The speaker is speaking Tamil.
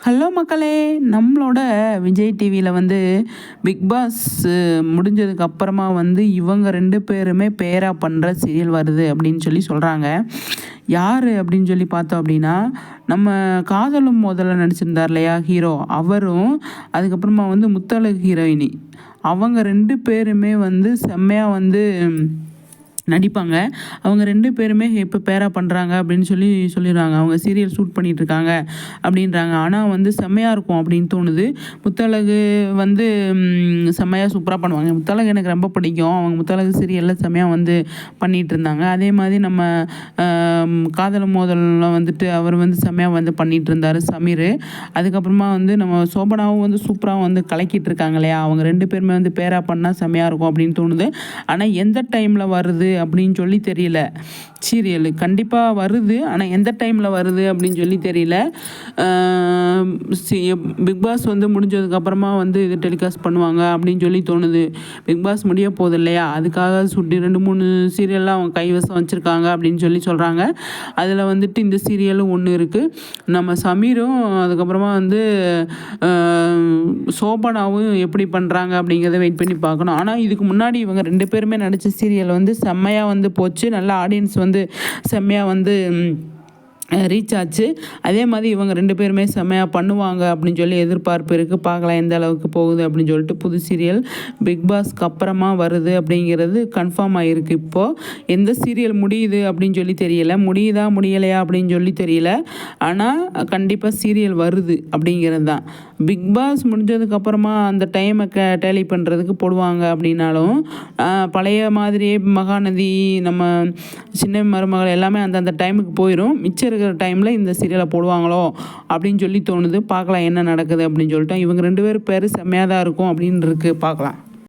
ஹலோ மக்களே நம்மளோட விஜய் டிவியில் வந்து பிக் பாஸ் முடிஞ்சதுக்கு அப்புறமா வந்து இவங்க ரெண்டு பேருமே பேராக பண்ணுற சீரியல் வருது அப்படின்னு சொல்லி சொல்கிறாங்க யார் அப்படின்னு சொல்லி பார்த்தோம் அப்படின்னா நம்ம காதலும் முதல்ல நடிச்சிருந்தார் இல்லையா ஹீரோ அவரும் அதுக்கப்புறமா வந்து முத்தழகு ஹீரோயினி அவங்க ரெண்டு பேருமே வந்து செம்மையாக வந்து நடிப்பாங்க. அவங்க ரெண்டு பேருமே இப்போ பேரா பண்ணுறாங்க அப்படின்னு சொல்லி சொல்லிடுறாங்க. அவங்க சீரியல் ஷூட் பண்ணிகிட்ருக்காங்க அப்படின்றாங்க. ஆனால் வந்து செம்மையாக இருக்கும் அப்படின்னு தோணுது. முத்தழகு வந்து செம்மையாக சூப்பராக பண்ணுவாங்க. முத்தழகு எனக்கு ரொம்ப பிடிக்கும். அவங்க முத்தழகு சீரியலில் செம்மையாக வந்து பண்ணிகிட்டு இருந்தாங்க அதே மாதிரி நம்ம காதல் மோதலில் வந்துட்டு அவர் வந்து செம்மையாக வந்து பண்ணிகிட்டு இருந்தார் சமீர். அதுக்கப்புறமா வந்து நம்ம சோபனாவும் வந்து சூப்பராக வந்து கலக்கிட்டு இருக்காங்க இல்லையா? அவங்க ரெண்டு பேருமே வந்து பேரா பண்ணால் செம்மையாக இருக்கும் அப்படின்னு தோணுது. ஆனால் எந்த டைமில் வருது அப்படின்னு சொல்லி தெரியல. சீரியல் கண்டிப்பாக வருது. ஆனால் எந்த டைமில் வருது அப்படின்னு சொல்லி தெரியல. பிக் பாஸ் வந்து முடிஞ்சதுக்கப்புறமா வந்து இது டெலிகாஸ்ட் பண்ணுவாங்க அப்படின்னு சொல்லி தோணுது. பிக் பாஸ் முடிய போகுது இல்லையா? அதுக்காக சுட்டி ரெண்டு மூணு சீரியல்லாம் அவங்க கைவசம் வச்சுருக்காங்க அப்படின்னு சொல்லி சொல்கிறாங்க அதில் வந்துட்டு இந்த சீரியலும் ஒன்று இருக்குது நம்ம சமீரும் அதுக்கப்புறமா வந்து சோபனாவும் எப்படி பண்ணுறாங்க அப்படிங்கிறத வெயிட் பண்ணி பார்க்கணும். ஆனால் இதுக்கு முன்னாடி இவங்க ரெண்டு பேருமே நடித்த சீரியல் வந்து செம்ம செம்மையாக வந்து போச்சு. நல்ல ஆடியன்ஸ் வந்து செம்மையாக வந்து ரீச் ஆச்சு. அதே மாதிரி இவங்க ரெண்டு பேருமே செம்மையாக பண்ணுவாங்க அப்படின்னு சொல்லி எதிர்பார்ப்பு இருக்குது பார்க்கலாம் எந்த அளவுக்கு போகுது அப்படின்னு சொல்லிட்டு புது சீரியல் பிக் பாஸ்க்கு அப்புறமா வருது அப்படிங்கிறது கன்ஃபார்ம் ஆகிருக்கு இப்போது எந்த சீரியல் முடியுது அப்படின்னு சொல்லி தெரியல. முடியுதா முடியலையா அப்படின்னு சொல்லி தெரியல. ஆனால் கண்டிப்பாக சீரியல் வருது அப்படிங்கிறது தான். பிக் பாஸ் முடிஞ்சதுக்கப்புறமா அந்த டைமை க டேலி பண்ணுறதுக்கு போடுவாங்க அப்படின்னாலும் பழைய மாதிரியே மகாநதி நம்ம சின்ன மருமகள் எல்லாமே அந்தந்த டைமுக்கு போயிடும் மிச்சம் இருக்கிற டைமில் இந்த சீரியலை போடுவாங்களோ அப்படின்னு சொல்லி தோணுது. பார்க்கலாம் என்ன நடக்குது அப்படின்னு சொல்லிட்டு இவங்க ரெண்டு பேரும் பேர் செம்மையாக தான் இருக்கும் அப்படின்னு இருக்குது பார்க்கலாம்.